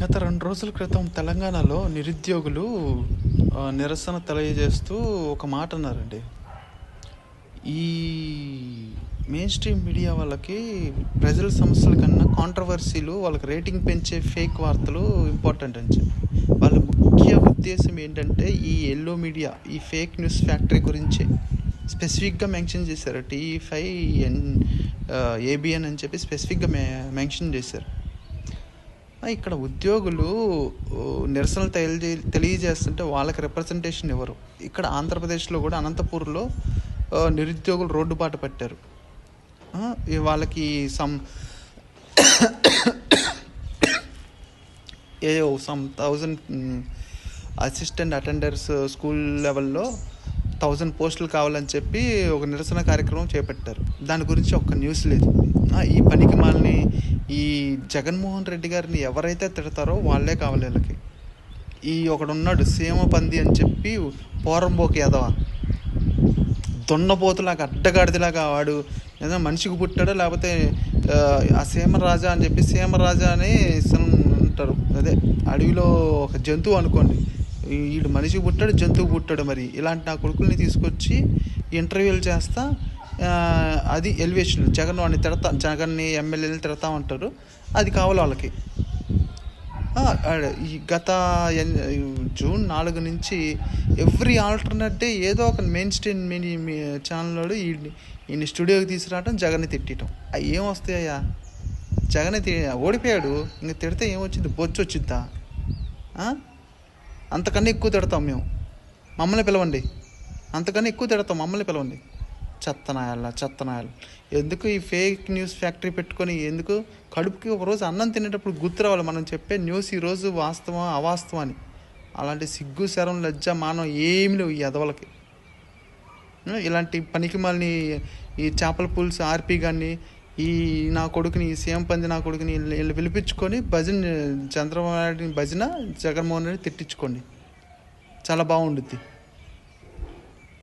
గత రెండు రోజుల క్రితం తెలంగాణలో నిరుద్యోగులు నిరసన తెలియజేస్తూ ఒక మాట అన్నారండి. ఈ మెయిన్ స్ట్రీమ్ మీడియా వాళ్ళకి ప్రజల సమస్యల కన్నా కాంట్రవర్సీలు వాళ్ళకి రేటింగ్ పెంచే ఫేక్ వార్తలు ఇంపార్టెంట్ అని చెప్పి. వాళ్ళ ముఖ్య ఉద్దేశం ఏంటంటే ఈ ఎల్లో మీడియా ఈ ఫేక్ న్యూస్ ఫ్యాక్టరీ గురించి. స్పెసిఫిక్గా మెన్షన్ చేశారు టీఈ ఫైవ్ ఎన్ ఏబిఎన్ అని చెప్పి స్పెసిఫిక్గా మె మెన్షన్ చేశారు. ఇక్కడ ఉద్యోగులు నిరసనలు తెలియజే తెలియజేస్తుంటే వాళ్ళకి రిప్రజెంటేషన్ ఇవ్వరు. ఇక్కడ ఆంధ్రప్రదేశ్లో కూడా అనంతపూర్లో నిరుద్యోగులు రోడ్డు బాట పట్టారు. వాళ్ళకి some a some thousand assistant attenders school లెవెల్లో థౌజండ్ పోస్టులు కావాలని చెప్పి ఒక నిరసన కార్యక్రమం చేపట్టారు. దాని గురించి ఒక్క న్యూస్ లేదు. ఈ పనికి జగన్మోహన్ రెడ్డి గారిని ఎవరైతే తిడతారో వాళ్ళే కావాలి వీళ్ళకి. ఈ ఒకడున్నాడు సీమ పంది అని చెప్పి పోరంబోకి ఎదవ దున్నపోతులాగా అడ్డగాడిదిలాగా వాడు ఏదో మనిషికి పుట్టాడో లేకపోతే ఆ, సీమరాజా అని చెప్పి సీమరాజా అని అంటారు అదే అడవిలో ఒక జంతువు అనుకోండి. వీడు మనిషికి పుట్టాడు జంతువు పుట్టాడు మరి. ఇలాంటి నా కొడుకుల్ని తీసుకొచ్చి ఇంటర్వ్యూలు చేస్తా అది ఎలివేషన్ జగన్ వాడిని తిడతా జగన్ని ఎమ్మెల్యేలు తిడతా ఉంటారు. అది కావాలి వాళ్ళకి. ఈ గత ఎన్- జూన్ నాలుగు నుంచి ఎవ్రీ ఆల్టర్నేట్ డే ఏదో ఒక మెయిన్ స్ట్రీమ్ మినీ ఛానల్లో ఈ ఈయన స్టూడియోకి తీసుకురావటం జగన్ని తిట్టడం అవి ఏం వస్తాయా జగన్ తి ఓడిపోయాడు. ఇంక తిడితే ఏమొచ్చింది బొచ్చు వచ్చిద్దా? అంతకన్నా ఎక్కువ తిడతాం మేము. మమ్మల్ని పిలవండి. అంతకన్నా ఎక్కువ తిడతాం. మమ్మల్ని పిలవండి. చెత్తనాయాల చెత్తనాయాలు. ఎందుకు ఈ ఫేక్ న్యూస్ ఫ్యాక్టరీ పెట్టుకొని ఎందుకు కడుపుకి ఒక రోజు అన్నం తినేటప్పుడు గుర్తు రావాలి మనం చెప్పే న్యూస్ ఈరోజు వాస్తవం అవాస్తవం అని. అలాంటి సిగ్గు శరం లజ్జ మానం ఏమి లేవు ఈ ఎదవలకి ఇలాంటి పనికి మళ్ళీ ఈ చేపల పులుసు ఆర్పి కానీ ఈ నా కొడుకుని ఈ సీఎం పంది నా కొడుకుని వీళ్ళు- వీళ్ళు పిలిపించుకొని భజన చంద్రబాబు నాయుడిని భజన జగన్మోహన్ రెడ్డి తిట్టించుకోండి. చాలా బాగుండుద్ది.